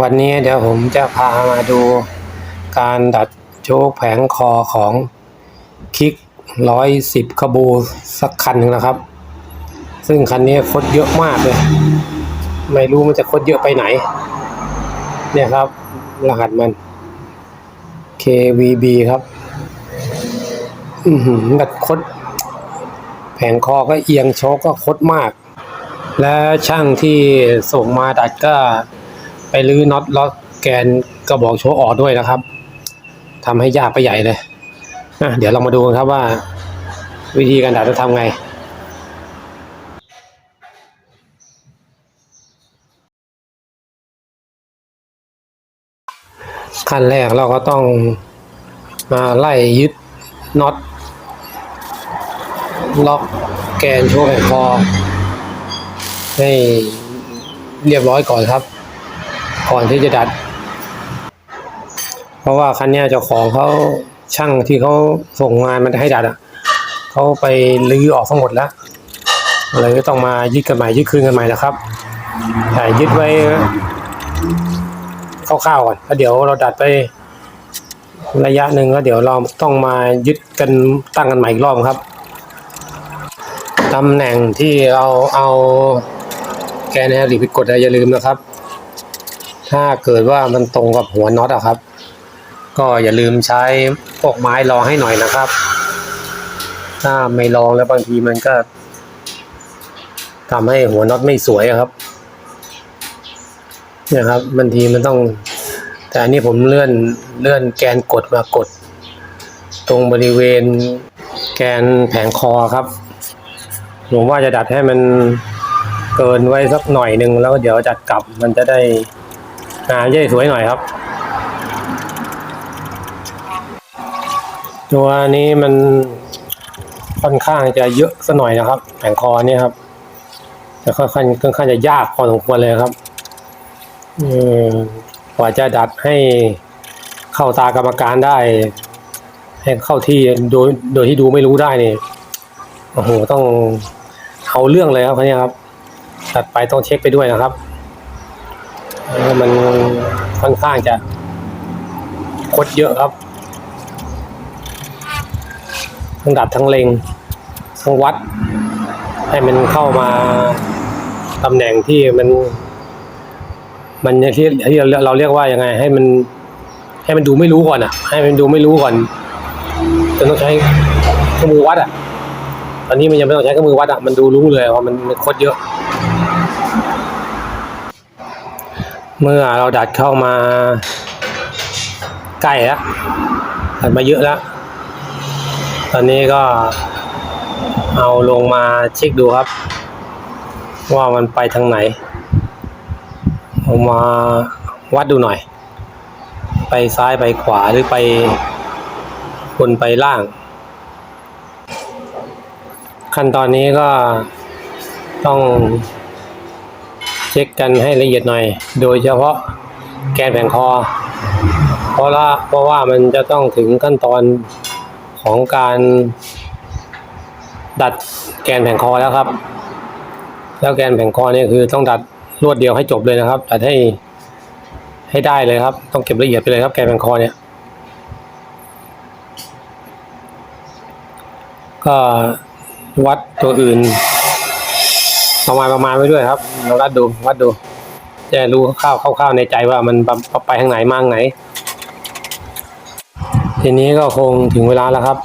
วันนี้เดี๋ยวผมจะพามาดูการดัดโชคแผงคอของคิกร้อยสิบขบูสักคันหนึ่งนะครับ ซึ่งคันนี้คดเยอะมากเลย ไม่รู้มันจะคดเยอะไปไหน เนี่ยครับ รหัสมัน KVB ครับ อือหือแบบคด แผงคอก็เอียงโชกก็คดมาก และช่างที่ส่งมาดัดก็ ไปลื้อน็อตล็อกแกนกระบอกโชว์ออกด้วยนะครับทำให้ยากไปใหญ่เลยอะเดี๋ยวเรามาดูกันครับว่า วิธีการดัดจะทำไงขั้นแรกเราก็ต้องมาไล่ยึดน็อตล็อกแกนโชว์แผงคอให้เรียบร้อยก่อนครับ ก่อนที่จะดัด เพราะว่าคันนี้เจ้าของเขาช่างที่เขาส่งงานมาให้ดัดอะเขาไปลื้อออกทั้งหมดแล้วเลยก็ต้องมายึดกันใหม่ยึดคืนกันใหม่นะครับแต่ยึดไว้คร่าวๆก่อนแล้วเดี๋ยวเราดัดไประยะหนึ่งแล้วเดี๋ยวเราต้องมายึดกันตั้งกันใหม่อีกรอบครับตำแหน่งที่เราเอาแกนแฮร์รี่ไปกดอย่าลืมนะครับ ถ้าเกิดว่ามันตรงกับหัวน็อตอะครับ ก็อย่าลืมใช้พวกไม้รองให้หน่อยนะครับ ถ้าไม่รองแล้วบางทีมันก็ทำให้หัวน็อตไม่สวยอะครับเนี่ยครับบางทีมันต้อง แต่อันนี้ผมเลื่อนเลื่อนแกนกดมากด ตรงบริเวณแกนแผงคอครับผมว่าจะดัดให้มันเกินไว้สักหน่อยหนึ่งแล้วเดี๋ยวจัดกลับมันจะได้ งาจะสวยหน่อยครับ ตัวนี้มันค่อนข้างจะเยอะสัหน่อยนะครับแผงคอเนี่ยครับจะค่อนข้างค่อนข้างจะยากพอสมควรเลยครับอืมกว่าจะดัดให้เข้าตากรรมการได้ ให้เข้าที่โดยโดยที่ดูไม่รู้ได้นี่โอ้โหต้องเอาเรื่องเลยครับคันนี้ครับ ตัดไปต้องเช็คไปด้วยนะครับ มันค่อนข้างจะคดเยอะครับ ทั้งดัดทั้งเลงทั้งวัด ให้มันเข้ามาตำแหน่งที่มัน มันที่ที่เราเราเรียกว่ายังไง ให้มัน ให้มันดูไม่รู้ก่อนอะ ให้มันดูไม่รู้ก่อนจนต้องใช้เครื่องมือวัดอะตอนนี้มันยังไม่ต้องใช้เครื่องมือวัดอะมันดูรู้เลยว่ามันคดเยอะ เมื่อเราดัดเข้ามา ใกล้แล้วดัดมาเยอะแล้ว ตอนนี้ก็เอาลงมาเช็คดูครับ ว่ามันไปทางไหนเอามาวัดดูหน่อย ไปซ้ายไปขวาหรือไปบนไปล่าง ขั้นตอนนี้ก็ต้อง เช็คกันให้ละเอียดหน่อย โดยเฉพาะแกนแผงคอ เพราะละเพราะว่ามันจะต้องถึงขั้นตอนของการดัดแกนแผงคอแล้วครับ แล้วแกนแผงคอเนี่ยคือต้องดัดรวดเดียวให้จบเลยนะครับดัดให้ให้ได้เลยครับ ต้องเก็บละเอียดไปเลยครับแกนแผงคอเนี่ย ก็วัดตัวอื่น ประมาณประมาณไว้ด้วยครับเราวัดดูวัดดูจะรู้คร่าวๆคร่าวๆในใจว่ามันไปทางไหนมาทางไหน ทีนี้ก็คงถึงเวลาแล้วครับ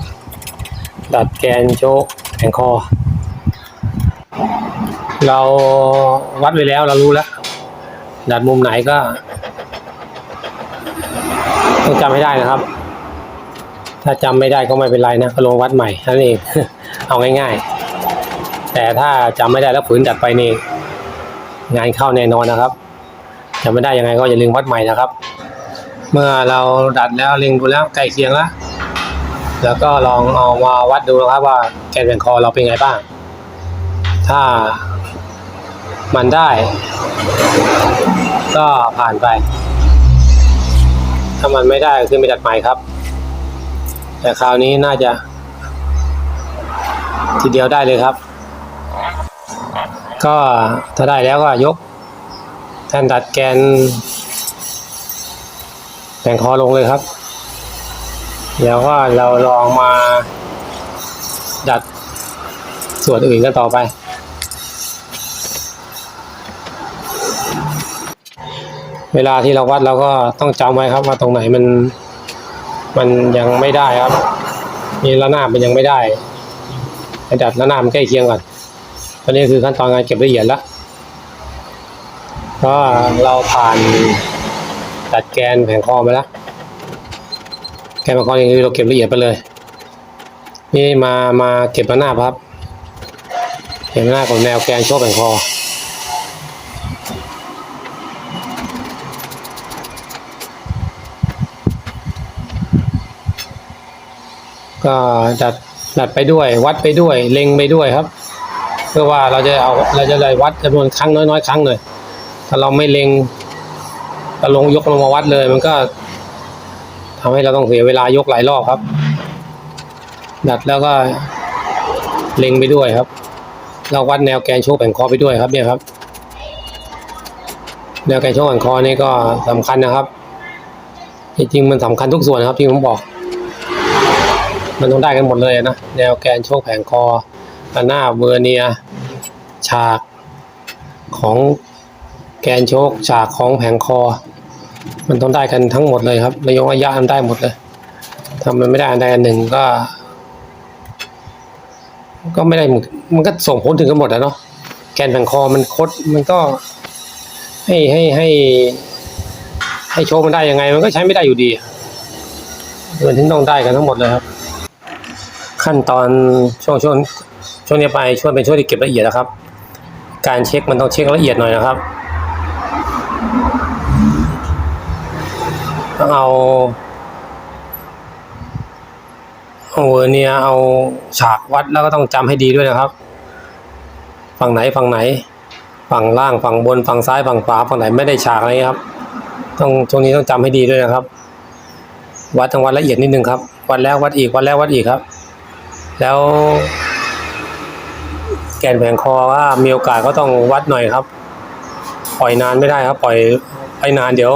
ดัดแกนโชกแผงคอ เราวัดไว้แล้วเรารู้แล้ว ดัดมุมไหนก็ต้องจำให้ได้นะครับ ถ้าจำไม่ได้ก็ไม่เป็นไรนะก็ลงวัดใหม่นั่นเอง เอาง่ายๆ แต่ถ้าจำไม่ได้แล้วฝืนดัดไปนี่งานเข้าแน่นอนนะครับจำไม่ได้ยังไงก็อย่าลืมวัดใหม่นะครับ เมื่อเราดัดแล้วเล็งดูแล้วใกล้เคียงแล้วแล้วก็ลองเอามาวัดดูนะครับว่าแกนแผงคอเราเป็นไงบ้าง ถ้ามันได้ ก็ผ่านไป ถ้ามันไม่ได้ก็ขึ้นไปดัดใหม่ครับ แต่คราวนี้น่าจะ ทีเดียวได้เลยครับ ก็ถ้าได้แล้วก็ยกแทนดัดแกนงคอลงเลยครับ เดี๋ยวก็เราลองมาดัดส่วนอื่นกันต่อไป เวลาที่เราวัดเราก็ต้องจำไว้ครับว่าตรงไหนมันมันยังไม่ได้ครับ นี่ระนาบมันยังไม่ได้ไปดัดระนาบมันใกล้เคียงก่อน อนนี้คือขั้นตอนการเก็บละเอียดแล้วเพราะเราผ่านดัดแกนแผงคอมาแล้วแกนแผงคออย่างนี้เราเก็บละเอียดไปเลย นี่มามาเก็บระนาครับ เก็บระนาบของแนวแกนโชว์แผงคอก็ดัดดัดไปด้วย วัดไปด้วย เล็งไปด้วยครับ เพื่อว่าเราจะเอาเราจะได้วัดจำนวนครั้งน้อยๆครั้งเลยถ้าเราไม่เล็งก็ลงยกลงมาวัดเลย มันก็ทำให้เราต้องเสียเวลายกหลายรอบครับ ดัดแล้วก็เล็งไปด้วยครับ เราวัดแนวแกนโชกแผ่งคอไปด้วยครับเนี่ยครับ แนวแกนโชกแผ่งคอนี่ก็สำคัญนะครับจริงๆมันสำคัญทุกส่วนนะครับที่ผมบอก มันต้องได้กันหมดเลยนะแนวแกนโชคแผงคอ ระนาเวอร์เนีย ฉากของแกนโชคฉากของแผงคอ มันต้องได้กันทั้งหมดเลยครับระยงระยะมันได้หมดเลยถ้ามันไม่ได้อันใดอันหนึ่งก็ ก็ไม่ได้หมดมันก็ส่งผลถึงกันหมดอะเนาะแกนแผงคอมันคดมันก็ ให้ให้ให้ ให้โชคมันได้ยังไง มันก็ใช้ไม่ได้อยู่ดีมันถึงต้องได้กันทั้งหมดเลยครับ ขั้นตอนช่วงช่วง ช่วงนี้ไปช่วงเป็นช่วงที่เก็บละเอียดนะครับ การเช็คมันต้องเช็คละเอียดหน่อยนะครับเอาเอาเวอร์เนี่ยเอาฉากวัดแล้วก็ต้องจำให้ดีด้วยนะครับ ฝั่งไหนฝั่งไหน ฝั่งล่างฝั่งบนฝั่งซ้ายฝั่งขวาฝั่งไหนไม่ได้ฉากอะไรครับ ต้องช่วงนี้ต้องจำให้ดีด้วยนะครับ วัดทางวัดละเอียดนิดนึงครับ วัดแล้ววัดอีกวัดแล้ววัดอีกครับ แล้ว แกนแผงคอว่ามีโอกาสก็ต้องวัดหน่อยครับ ปล่อยนานไม่ได้ครับ ปล่อยไปนานเดี๋ยว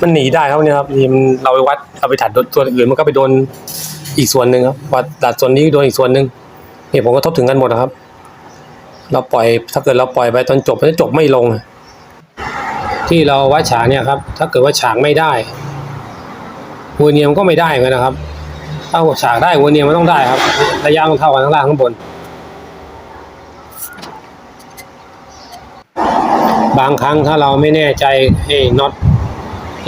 มันหนีได้ครับเนี่ยครับทีมนเราไปวัดเอาไปถัดตัวอื่นมันก็ไปโดนอีกส่วนหนึ่งครับวัดตัดส่วนนี้โดนอีกส่วนหนึ่งเนี่ยผมก็ทบถึงกันหมดนะครับ เราปล่อยถ้าเกิดเราปล่อยไปตอนจบมันจะจบไม่ลง ที่เราวัดฉากเนี่ยครับ ถ้าเกิดว่าฉากไม่ได้หัวเนียมก็ไม่ได้เหมือนนะครับถ้าฉากได้หัวเนียมมันต้องได้ครับระยะมันเท่ากันทั้งล่างข้างบน บางครั้งถ้าเราไม่แน่ใจให้น็อต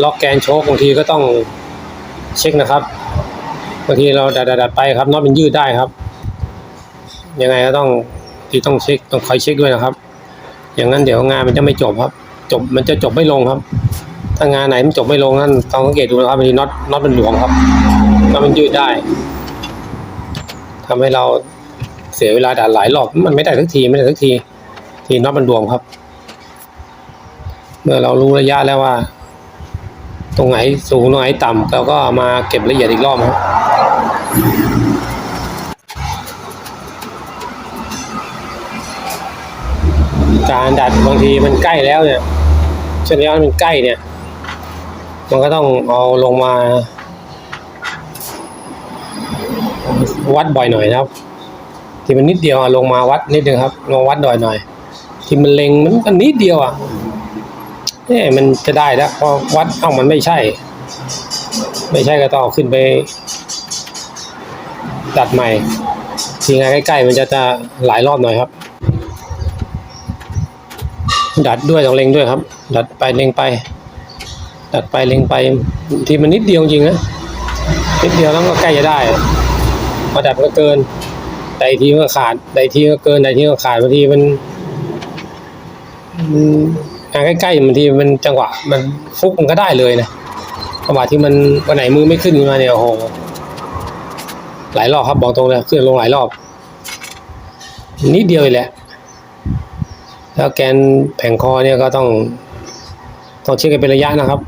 ล็อกแกนโชคบางทีก็ต้องเช็คนะครับบางทีเราดัดดัดๆไปครับน็อตมันยืดได้ครับ ยังไงก็ต้องที่ต้องเช็คต้องคอยเช็คด้วยนะครับ อย่างนั้นเดี๋ยวงานมันจะไม่จบครับ จบมันจะจบไม่ลงครับ ถ้างานไหนมันจบไม่ลงนั่นต้องสังเกตดูนะครับบางทีน็อตน็อตมันหลวมครับน็อตมันยืดได้ทำให้เราเสียเวลาดัดหลายรอบมันไม่ได้สักทีไม่ได้สักที ทีน็อตมันหลวมครับ มื่อเรารู้ระยะแล้วว่า ตรงไหนสูงตรงไหนต่ำเราก็มาเก็บละเอียดอีกรอบครับการดัดบางทีมันใกล้แล้วเนี่ยเช่วงระยะมันใกล้เนี่ย มันก็ต้องเอาลงมา วัดบ่อยหน่อยนะครับ ที่มันนิดเดียวอะลงมาวัดนิดนึงครับลงวัดบ่อยหน่อย ที่มันเล็งมันก็นิดเดียวอะ เอ๊ะมันจะได้แล้วพอวัดเอ้ามันไม่ใช่ ไม่ใช่ก็ต้องเอาขึ้นไปดัดใหม่ทีงานใกล้ๆมันจะจะหลายรอบหน่อยครับ ดัดด้วยต้องเล็งด้วยครับ ดัดไปเล็งไป ดัดไปเล็งไปทีมันนิดเดียวจริงนะนิดเดียวแล้วก็ใกล้จะได้พอดัดก็เกินแต่ทีก็ขาดแต่ทีก็เกินแต่ทีก็ขาดบางทีมันาใกล้ๆบางทีมันจังหวะ มันฟุกมันก็ได้เลยนะจังหวะที่มันวันไหนมือไม่ขึ้นขึ้นมาเนี่ยโอ้โหหลายรอบครับบอกตรงเลยขึ้นลงหลายรอบนิดเดียวเลยแหละ แล้วแกนแผงคอเนี่ยก็ต้องต้องเช็คกันเป็นระยะนะครับ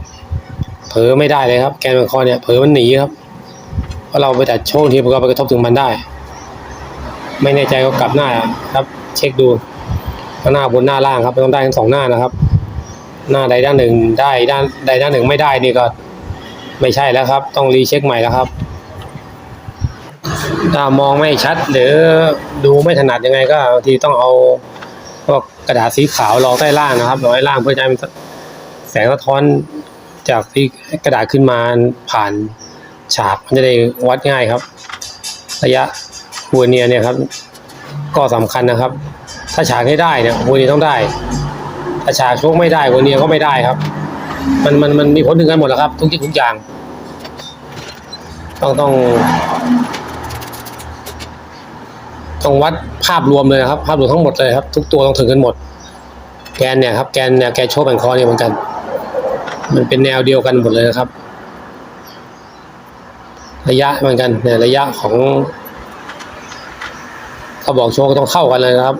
เผลอไม่ได้เลยครับ แกนแผงคอเนี่ยเผลอมันหนีครับเพราะเราไปตัดโชคทีมันก็ไปกระทบถึงมันได้ ไม่แน่ใจก็กลับหน้าครับ เช็คดูข้างหน้าบนหน้าล่างครับต้องได้ทั้งสองหน้านะครับ หน้าใดด้านหนึ่งได้ด้านใดด้านหนึ่งไม่ได้นี่ก็ ไม่ใช่แล้วครับ ต้องรีเช็คใหม่แล้วครับ ถ้ามองไม่ชัดหรือดูไม่ถนัดยังไงก็บางทีต้องเอาพวกกระดาษสีขาวรองใต้ล่างนะครับรองใต้ล่างเพื่อจะให้แสงสะท้อนจากที่กระดาษขึ้นมาผ่านฉากมันจะได้วัดง่ายครับ ระยะหัวเนียเนี่ยครับ ก็สำคัญนะครับ ถ้าฉากให้ได้เนี่ยหัวเนียต้องได้ ถ้าฉากโชคไม่ได้หัวเนียก็ไม่ได้ครับ มันมันมันมีผลถึงกันหมดแล้วครับ ทุกอย่ทุกอย่าง ต้องต้องต้องวัดภาพรวมเลยนะครับ ภาพรวมทั้งหมดเลยครับ ทุกตัวต้องถึงกันหมด แกนเนี่ยครับแกนแนวแกนโชว์แบนคอเนี่ยเหมือนกัน มันเป็นแนวเดียวกันหมดเลยนะครับ ระยะเหมือนกันเนี่ยระยะของกระบอกโชว์ก็ต้องเข้ากันเลยนะครับ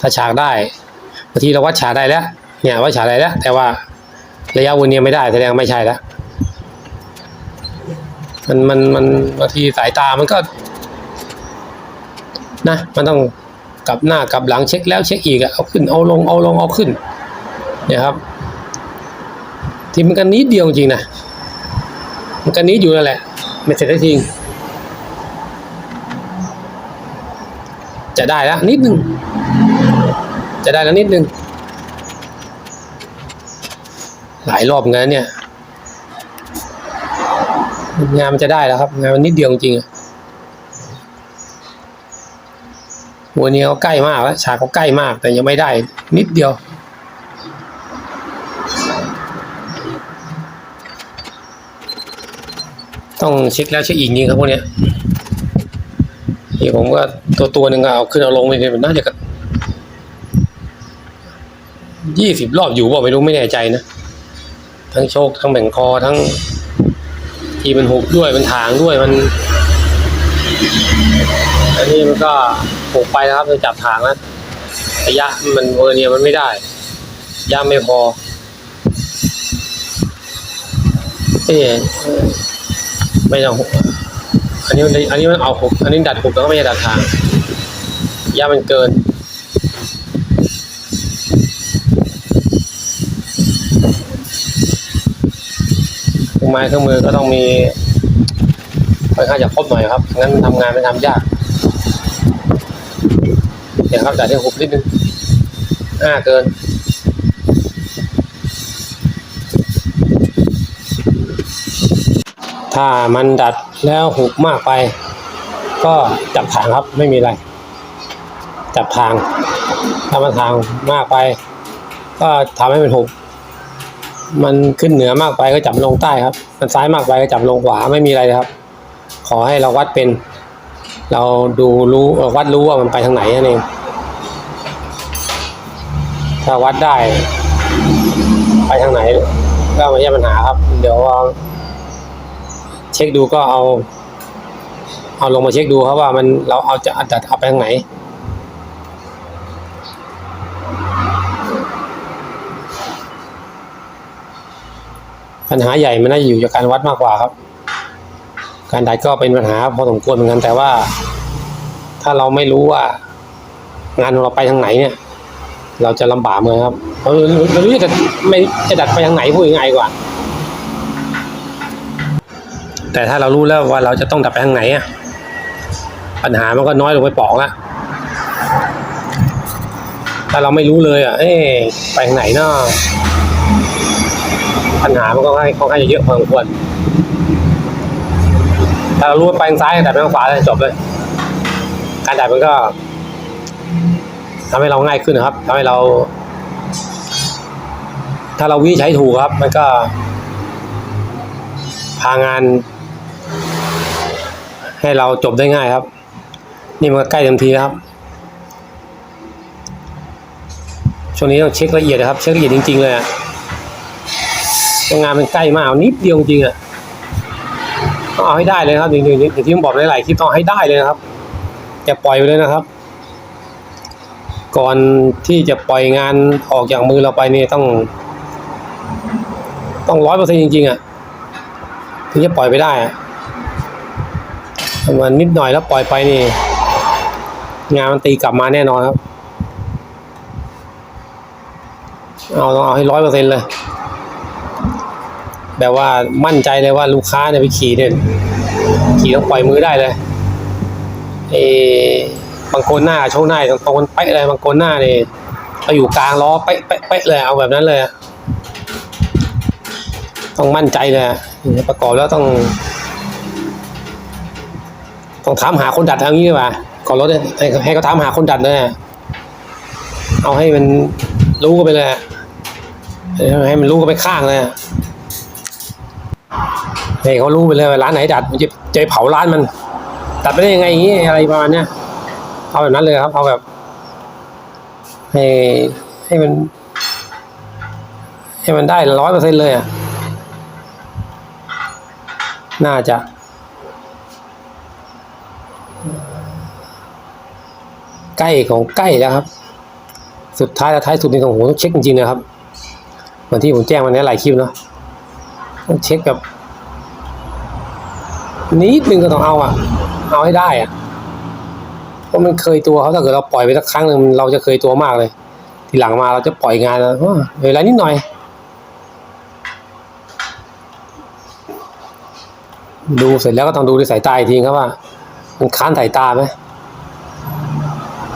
ถ้าฉากได้างทีเราวัดฉาได้แล้ว เนี่ยวัดฉาได้แล้ว แต่ว่าระยะวนเนียไม่ได้แสดงไม่ใช่แล้วมันมันมันบางทีสายตามันก็ นะ มันต้องกลับหน้ากลับหลังเช็คแล้วเช็คอีกอะเอาขึ้นเอาลงเอาลงเอาขึ้นเนี่ยครับ ที่มันกันนิดเดียวจริงนะมันกันนิดอยู่นั่นแหละ ไม่เสร็จได้ทีจะได้แล้วนิดนึง จะได้แล้วนิดนึง หลายรอบเหมือนกันนเนี่ย งานมันจะได้แล้วครับ งานมันนิดเดียวจริงๆอะหัวนี้เขาใกล้มากแล้วฉากเขาใกล้มาก แต่ยังไม่ได้ นิดเดียวต้องเช็คแล้วเช็คอีกจริงครับพวกเนี้ยนี่ผมก็ตัวตัวหนึ่งเอาขึ้นเอาลงไปเนี่ยมันน่าจะ ยี่สิบรอบอยู่บ่าไม่รู้ไม่แน่ใจนะ ทั้งโชคทั้งแบ่งคอทั้ง ที่มันหุบด้วยมันถางด้วยมัน อันนี้มันก็หุบไปนะครับจะจับถางแล้วระยะมันเวอร์เนียมันไม่ได้ย่าไม่พอเอ๊ะไม่ต้องหุบอันนี้มันอันนี้มันเอาหุบอันนี้ดัดหุบแล้วก็ไม่ดัดทางย่ามันเกิน รื่องไม้เครื่องมือก็ต้องมีค่อนข้างจะครบหน่อยครับ งั้นทำงานไม่ทำยากเดี๋ยวครับจัดให้หุบนิดนึงห้าเกินถ้ามันดัดแล้วหุบมากไป ก็จับทางครับไม่มีอะไร จับทางถ้ามันทางมากไป ก็ทำให้มันหุบ มันขึ้นเหนือมากไปก็จับลงใต้ครับ มันซ้ายมากไปก็จับลงขวาไม่มีอะไรครับ ขอให้เราวัดเป็น เราดูรู้วัดรู้ว่ามันไปทางไหนนั่นเองถ้าวัดได้ ไปทางไหน ก็ไม่ใช่ปัญหาครับ เดี๋ยวเช็คดูก็เอา เอาลงมาเช็คดูครับว่ามันเราเอาจะดัดเอาไปทางไหน ปัญหาใหญ่มันน่าจะอยู่จากการวัดมากกว่าครับ การดัดก็เป็นปัญหาพอสมควรเหมือนกันแต่ว่า ถ้าเราไม่รู้ว่า งานของเราไปทางไหนเนี่ย เราจะลำบากเหมือนครับเราเรารู้จะไม่จะดัดไปทางไหนพูดง่ายๆกว่า แต่ถ้าเรารู้แล้วว่าเราจะต้องดัดไปทางไหนอะปัญหามันก็น้อยลงไปปอกละถ้าเราไม่รู้เลยอะเอ๊ไปทางไหนเนาะ ปัญหามันก็ค่อนข้างจะเยอะพอสมควรถ้าเรารู้ว่าไปทางซ้ายแต่ไปทางขวาเลยจบเลย การดัดมันก็ทำให้เราง่ายขึ้นครับทำให้เรา ถ้าเราวิใช้ถูกครับ มันก็ พางาน ให้เราจบได้ง่ายครับ นี่มันใกล้เต็มทีแล้วครับช่วงนี้ต้องเช็คละเอียดนะครับ เช็คละเอียดจริง ๆ เลยอะ งานมันใกล้มากนิดเดียวจริงอะต้องเอาให้ได้เลยครับจริงๆอย่างที่ผมบอกหลายๆคลิปต้องให้ได้เลยนะครับอย่าปล่อยไปเลยนะครับ ก่อนที่จะปล่อยงานออกจากมือเราไปนี่ต้อง ต้องร้อยเปอร์เซ็นต์จริงๆอะถึงจะปล่อยไปได้อะทำงานนิดหน่อยแล้วปล่อยไปนี่ งานมันตีกลับมาแน่นอนครับ เอาต้องเอาให้ร้อยเปอร์เซ็นต์เลย แบบว่ามั่นใจเลยว่าลูกค้าเนี่ยไปขี่เนี่ยขี่ต้องปล่อยมือได้เลยเออบางคนหน้าโชว์หน้าบางคนเป๊ะเลยบางคนหน้าเนี่ยไปอยู่กลางล้อเป๊ะเป๊ะเป๊ะเลยเอาแบบนั้นเลยต้องมั่นใจเลยประกอบแล้วต้อง ต้องถามหาคนดัดทางนี้ดีกว่าก่อนรถเนี่ยให้ให้เขาถามหาคนดัดเลยเอาให้มันรู้กันไปเลยให้มันรู้กันไปข้างเลย อะให้เขารู้ไปเลยร้านไหนดัดมันจะจะเผาร้านมันดัดไปได้ยังไงอย่างงี้อะไรประมาณเนี้ยเอาแบบนั้นเลยครับเอาแบบให้ให้มัน ให้มันได้ร้อยเปอร์เซ็นเลยอะน่าจะใกล้ของใกล้แล้วครับ สุดท้ายและท้ายสุดนี่ของผมต้องเช็คจริงๆนะครับเหมือนที่ผมแจ้งวันนี้หลายคลิปเนาะต้องเช็คแบบ นิดนึงก็ต้องเอาอะ เอาให้ได้อะเพราะมันเคยตัวเขาถ้าเกิดเราปล่อยไปสักครั้งหนึ่งเราจะเคยตัวมากเลย ทีหลังมาเราจะปล่อยงานแล้วเวลานิดหน่อยดูเสร็จแล้วก็ต้องดูด้วยสายตาอีกทีครับว่า มันค้านสายตาไหม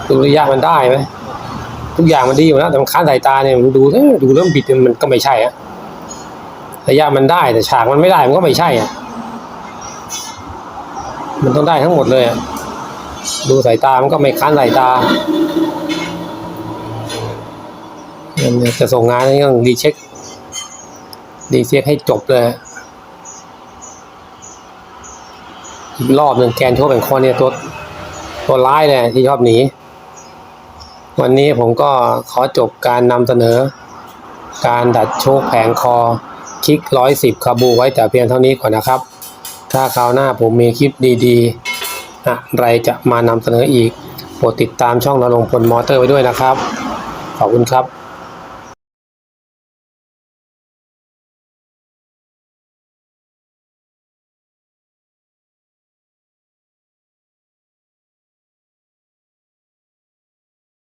ดูระยะมันได้ไหมทุกอย่างมันดีอยู่แล้วแต่มันค้านสายตาเนี่ยมันดูดูแล้วมันบิดมันก็ไม่ใช่อะระยะมันได้แต่ฉากมันไม่ได้มันก็ไม่ใช่อะ มันต้องได้ทั้งหมดเลยดูสายตามันก็ไม่ค้านสายตาเนี่ยจะส่งงานนี่ต้องรีเช็ครีเช็คให้จบเลยอีกรอบหนึ่งแกนโชว์แบ่งคอเนี่ยตัวตัวร้ายเลยที่ชอบหนี วันนี้ผมก็ขอจบการนำเสนอ การดัดโชคแผงคอคลิกร้อยสิบคาบูไว้แต่เพียงเท่านี้ก่อนนะครับ ถ้าคราวหน้าผมมีคลิปดีๆอะไรจะมานำเสนออีก โปรดติดตามช่องนรงพลมอเตอร์ไว้ด้วยนะครับ ขอบคุณครับ